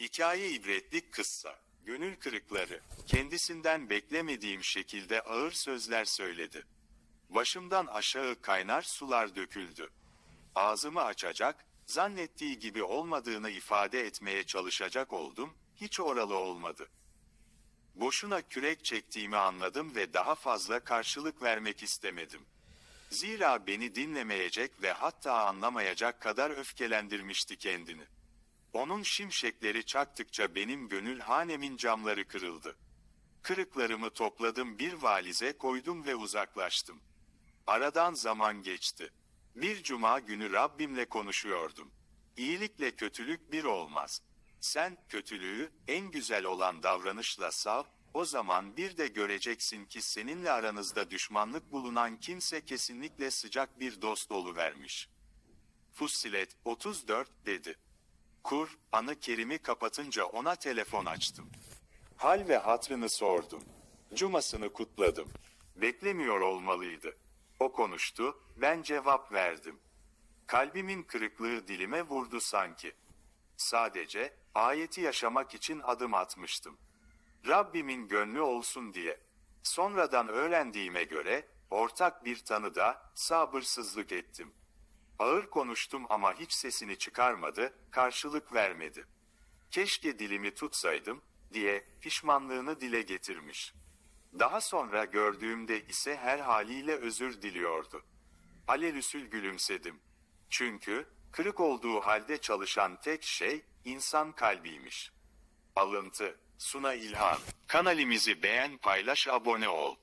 Hikaye ibretlik kıssa. Gönül kırıkları. Kendisinden beklemediğim şekilde ağır sözler söyledi. Başımdan aşağı kaynar sular döküldü. Ağzımı açacak, zannettiği gibi olmadığını ifade etmeye çalışacak oldum, hiç oralı olmadı. Boşuna kürek çektiğimi anladım ve daha fazla karşılık vermek istemedim. Zira beni dinlemeyecek ve hatta anlamayacak kadar öfkelendirmişti kendini. Onun şimşekleri çaktıkça benim gönül hanemin camları kırıldı. Kırıklarımı topladım bir valize koydum ve uzaklaştım. Aradan zaman geçti. Bir cuma günü Rabbimle konuşuyordum. İyilikle kötülük bir olmaz. Sen kötülüğü en güzel olan davranışla sav, o zaman bir de göreceksin ki seninle aranızda düşmanlık bulunan kimse kesinlikle sıcak bir dost vermiş. Fussilet 34 dedi. Kur, anı kerimi kapatınca ona telefon açtım. Hal ve hatrını sordum. Cumasını kutladım. Beklemiyor olmalıydı. O konuştu, ben cevap verdim. Kalbimin kırıklığı dilime vurdu sanki. Sadece ayeti yaşamak için adım atmıştım. Rabbimin gönlü olsun diye. Sonradan öğrendiğime göre ortak bir tanıda sabırsızlık ettim. Ağır konuştum ama hiç sesini çıkarmadı, karşılık vermedi. Keşke dilimi tutsaydım diye pişmanlığını dile getirmiş. Daha sonra gördüğümde ise her haliyle özür diliyordu. Alelüsül gülümsedim. Çünkü kırık olduğu halde çalışan tek şey insan kalbiymiş. Alıntı, Suna İlhan. Kanalimizi beğen, paylaş, abone ol.